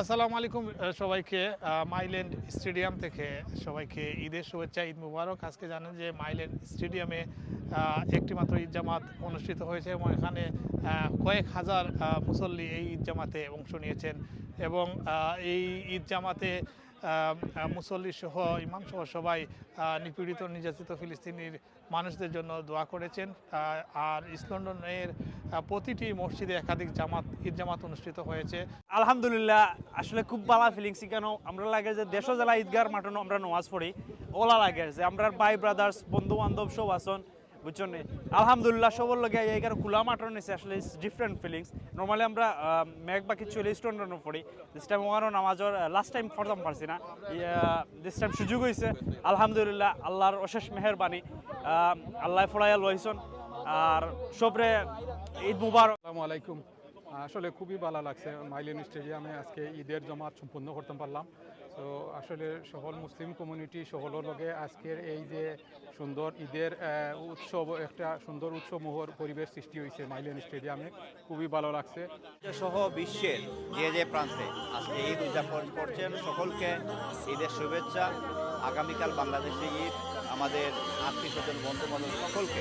আসসালামু আলাইকুম সবাইকে মাইল্যান্ড স্টেডিয়াম থেকে সবাইকে ঈদের শুভেচ্ছা, ঈদ মুবারক। আজকে জানেন যে মাইল্যান্ড স্টেডিয়ামে একটিমাত্র একটি মাত্র ঈদ জামাত অনুষ্ঠিত হয়েছে এবং এখানে কয়েক হাজার মুসল্লি এই ঈদ জামাতে অংশ নিয়েছেন এবং এই ঈদ জামাতে মুসল্লি সহ, ইমাম সহ সবাই নিপীড়িত, নির্যাতিত ফিলিস্তিনির মানুষদের জন্য দোয়া করেছেন। আর ইস্ট লন্ডনের প্রতিটি মসজিদে একাধিক জামাত, ঈদ জামাত অনুষ্ঠিত হয়েছে। আলহামদুলিল্লাহ, আসলে খুব ভালো ফিলিংস কেন আমরা লাগে যে দেশ জেলা ঈদগার মাঠে আমরা নামাজ পড়ি, ওলা লাগে যে আমরা ভাই ব্রাদার্স বন্ধু বান্ধব সব আসন বুঝছেন? নি? আলহামদুলিল্লাহ সবর লগে এইখানে খোলা মাঠের নিচে আসলে ডিফারেন্ট ফিলিংস নর্মালি আমরা আহ, মেঘ বাকি চল্লিশ টন পড়ি দিস টাইম ওখানে নামাজের লাস্ট টাইম পড়তাম পারছি না। দিস টাইম সুযোগ হয়েছে আলহামদুলিল্লাহ আল্লাহর অশেষ মেহরবানি। আল্লাহ ফলাইয়া লইছন। আর সবরে ঈদ আসসালামু আলাইকুম। আসলে খুবই ভালো লাগছে মাইলিন স্টেডিয়ামে আজকে ঈদের জমাত সম্পূর্ণ করতে পারলাম। তো আসলে সকল মুসলিম কমিউনিটি সকলের লগে আজকের এই যে সুন্দর ঈদের উৎসব একটা সুন্দর উৎসব মোহর পরিবেশ সৃষ্টি হয়েছে মাইলেন স্টেডিয়ামে। খুবই ভালো লাগছে। সহ বিশ্বের যে যে প্রান্তে আজকে ঈদ উদযাপন করছেন সকলকে ঈদের শুভেচ্ছা। আগামীকাল বাংলাদেশে ঈদ আমাদের আত্মীয় স্বজন বন্ধু বান্ধব সকলকে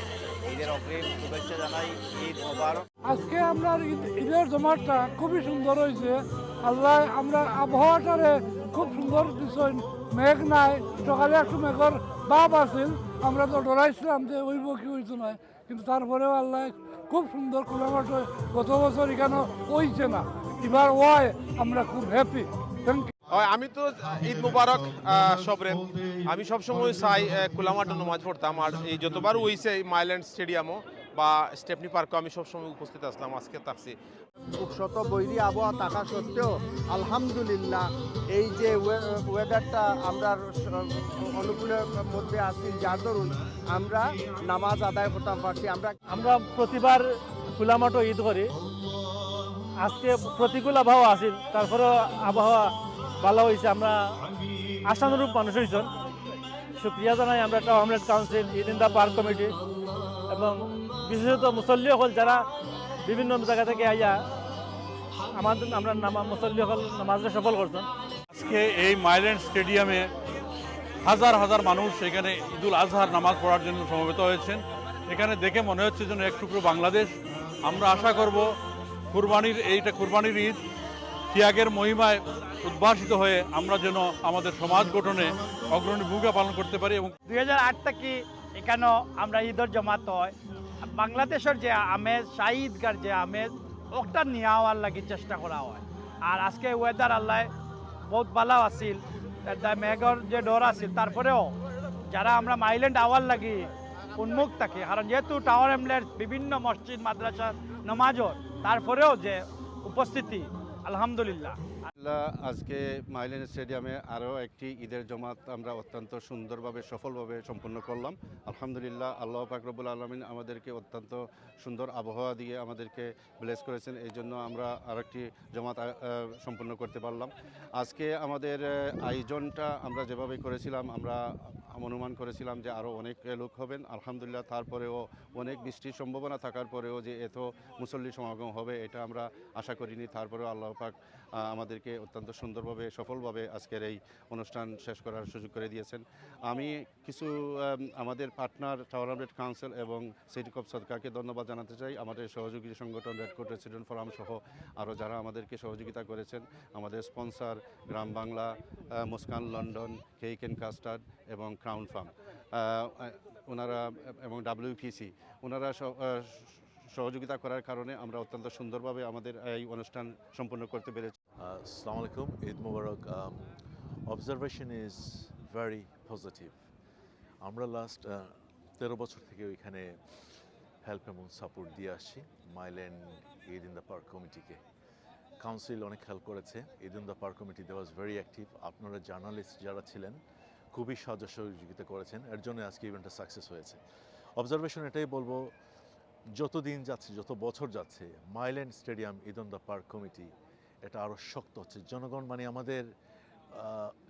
ঈদের অগ্রিম শুভেচ্ছা জানাই। ঈদ মোবারক। আজকে আমরা ঈদ- ঈদের জমাটা খুবই সুন্দর হয়েছে। আল্লাহ, আমরা আবহাওয়াটারে খুব সুন্দর দিচ্ছেন মেঘ নাই, সকালে একটু মেঘর বাপ আছিল। আমরা তো ডরাইছিলাম যে হইব কি হইতো নয় কিন্তু তারপরেও আল্লাহ খুব সুন্দর খোলামাঠ গত বছর এখানে হইছে না। এবার ওয়াই আমরা খুব হ্যাপি থ্যাংক ইউ আমি তো ঈদ মুবারক সবরে। আমি সবসময় চাই কুলামাটা নমাজ পড়তাম। আর এই যতবার হইছে মাইল্যান্ড স্টেডিয়ামও বা স্টেপনি পার্কও আমি সবসময় উপস্থিত আসলাম আজকে থাকছি। খুব শত বৈরী আবহাওয়া থাকা সত্ত্বেও আলহামদুলিল্লাহ এই যে ওয়েদারটা আমরা অনুকূলের মধ্যে আছি যার দরুন আমরা নামাজ আদায় করতে পারছি। আমরা আমরা প্রতিবার খোলা মাঠে ঈদ করি। আজকে প্রতিকূল আবহাওয়া আছিল তারপরে আবহাওয়া ভালো হয়েছে। আমরা আশানুরূপ মানুষ হয়েছেন সুক্রিয়া জানাই আমরা একটা টাউনলেট council Eid in the park committee এবং বিশেষত মুসল্লি হল যারা বিভিন্ন জায়গা থেকে আইয়া আমাদের আমরা নামা মুসল্লি হল নামাজে সফল করছেন। আজকে এই মাইল্যান্ড স্টেডিয়ামে হাজার হাজার মানুষ এখানে ঈদুল আজহার নামাজ পড়ার জন্য সমবেত হয়েছেন। এখানে দেখে মনে হচ্ছে যেন এক টুকরো বাংলাদেশ। আমরা আশা করব কুরবানির এইটা কুরবানির ঈদ ত্যাগের মহিমায় উদ্ভাসিত হয়ে আমরা যেন আমাদের সমাজ গঠনে অগ্রণী ভূমিকা পালন করতে পারি এবং দুই হাজার আট থেকে এখানেও আমরা ঈদের জমাত হয়? বাংলাদেশের যে আমেজ, শাহিদগার যে আমেজ, ওটা নিয়ে আওয়ার লাগি চেষ্টা করা হয়। আর আজকে ওয়েদার আল্লাহ বহুত ভালো আছিল। মেঘর যে ডর আছিল, তারপরেও যারা আমরা মাইল্যান্ড আওয়ার লাগি উন্মুখ থাকি, কারণ যেহেতু টাওয়ার এমলের বিভিন্ন মসজিদ, মাদ্রাসা নমাজর তারপরেও যে উপস্থিতি, আলহামদুলিল্লাহ। আজকে মাইলেন স্টেডিয়ামে আরও একটি ঈদের জমাত আমরা অত্যন্ত সুন্দরভাবে, সফলভাবে সম্পন্ন করলাম। আলহামদুলিল্লাহ, আল্লাহ ফাকরবুল আলমিন আমাদেরকে অত্যন্ত সুন্দর আবহাওয়া দিয়ে আমাদেরকে ব্লেস করেছেন। এই জন্য আমরা আরেকটি জমাত সম্পন্ন করতে পারলাম। আজকে আমাদের আয়োজনটা আমরা যেভাবে করেছিলাম, আমরা অনুমান করেছিলাম যে আরও অনেক লোক হবেন। আলহামদুলিল্লাহ তারপরেও অনেক বৃষ্টির সম্ভাবনা থাকার পরেও যে এত মুসল্লি সমাগম হবে, এটা আমরা আশা করিনি। তারপরেও আল্লাহ পাক আমাদেরকে অত্যন্ত সুন্দরভাবে, সফলভাবে আজকের এই অনুষ্ঠান শেষ করার সুযোগ করে দিয়েছেন। আমি কিছু আমাদের পার্টনার টাওয়ার আপডেট কাউন্সিল এবং সিটি কপ সরকারকে ধন্যবাদ জানাতে চাই। আমাদের সহযোগী সংগঠন রেড কোট রেসিডেন্ট ফোরাম সহ আরও যারা আমাদেরকে সহযোগিতা করেছেন, আমাদের sponsor Gram Bangla Muskan, London and custard এবং ক্রাউন ফার্ম ওনারা এবং ডাব্লিউপিসি ওনারা সহযোগিতা করার কারণে আমরা অত্যন্ত সুন্দরভাবে আমাদের এই অনুষ্ঠান সম্পন্ন করতে পেরেছি। alaikum, Eid Mubarak. Um, observation is very positive. আমরা লাস্ট তেরো বছর থেকে ওইখানে হেল্প এবং সাপোর্ট দিয়ে আসছি। Mile End Eid in the park কমিটিকে কাউন্সিল অনেক হেল্প করেছে। Eid in the park committee they was very active আপনারা জার্নালিস্ট যারা ছিলেন খুবই সাহায্য সহযোগিতা করেছেন। এর জন্য আজকে ইভেন্টটা সাকসেস হয়েছে। অবজারভেশন এটাই বলব যত দিন যাচ্ছে, যত বছর যাচ্ছে Mile End stadium the park committee এটা আরও শক্ত হচ্ছে। জনগণ মানে আমাদের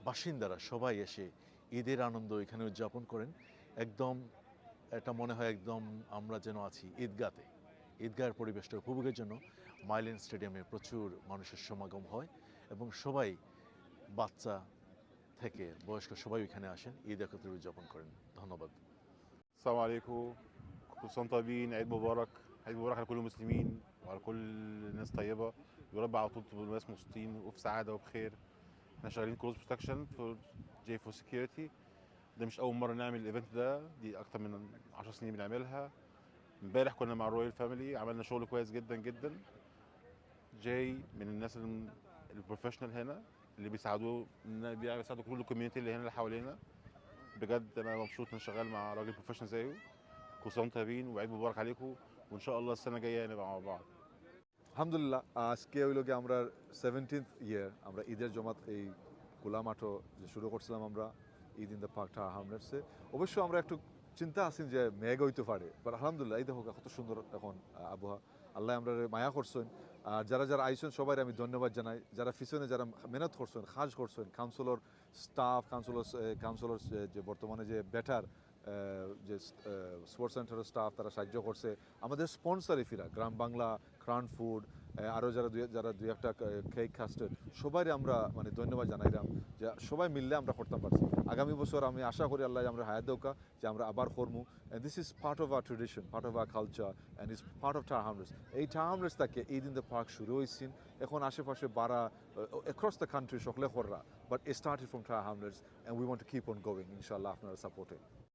বাসিন্দারা সবাই এসে ঈদের আনন্দ এখানে উদযাপন করেন। একদম এটা মনে হয় একদম আমরা যেন আছি ঈদগাতে। ঈদগাহের পরিবেশটা উপভোগের জন্য মাইলেন স্টেডিয়ামে প্রচুর মানুষের সমাগম হয় এবং সবাই বাচ্চা থেকে বয়স্ক সবাই এখানে আসেন ঈদ একত্রে উদযাপন করেন ধন্যবাদ السلام عليكم كل سنة طيبين عيد مبارك عيد مبارك على كل المسلمين وعلى كل الناس طيبة يا رب على طول تبقوا ناس مبسوطين وفي سعادة وبخير احنا شغالين كروز بروتكشن في جي فور سكيورتي ده مش أول مرة نعمل الإيفنت ده دي أكتر من 10 سنين بنعملها امبارح كنا مع الرويال فاميلي عملنا شغل كويس جدا جدا جاي من الناس الم- البروفيشنال هنا اللي بيساعدوه بيساعدوا كل الكوميونتي اللي هنا اللي حوالينا بجد انا مبسوط ان شغال مع راجل بروفيشنال زيه كل سنه وانتم طيبين وعيد مبارك عليكم وان شاء الله السنه الجايه نبقى مع بعض আলহামদুলিল্লাহ আজকে হইল গিয়ে আমরা সেভেন্টিন্থ ইয়ার আমরা ঈদের জমাত এই কোলা মাঠও যে শুরু করছিলাম আমরা ঈদ ইন দ্য পার্ক টার হামলেটসে অবশ্য আমরা একটু চিন্তা আছি যে মেঘ হইতে পারে বাট আলহামদুলিল্লাহ এই দেখো কত সুন্দর এখন আহ, আবহাওয়া আল্লাহ আমরা মায়া করছেন আর যারা যারা আইসেন সবাই আমি ধন্যবাদ জানাই। যারা পিছনে যারা মেহনত করছেন, খাস করছেন কাউন্সিলর স্টাফ কাউন্সিলর কাউন্সিলর যে বর্তমানে যে বেটার যে স্পোর্টস সেন্টারের স্টাফ তারা সাহায্য করছে। আমাদের স্পন্সারে ইফিরা গ্রাম বাংলা ক্রান ফুড আরও যারা যারা দুই একটা কেক কাস্টেড সবাই আমরা মানে ধন্যবাদ জানাইলাম যে সবাই মিললে আমরা করতাম পারছি। আগামী বছর আমি আশা করি আল্লাহ আমরা হায়াত দৌকা যে আমরা আবার করমু। And this is part of our tradition part of our culture and is part of Tower Hamlets এই টার হামরেস তাকে এই দিন দ্য পার্ক শুরু হয়েছেন এখন আশেপাশে বারা অ্যাক্রস দ্য কান্ট্রি সকলে হররা but a started from Tower Hamlets and we want to keep on going ইনশাল্লাহ আপনারা সাপোর্টে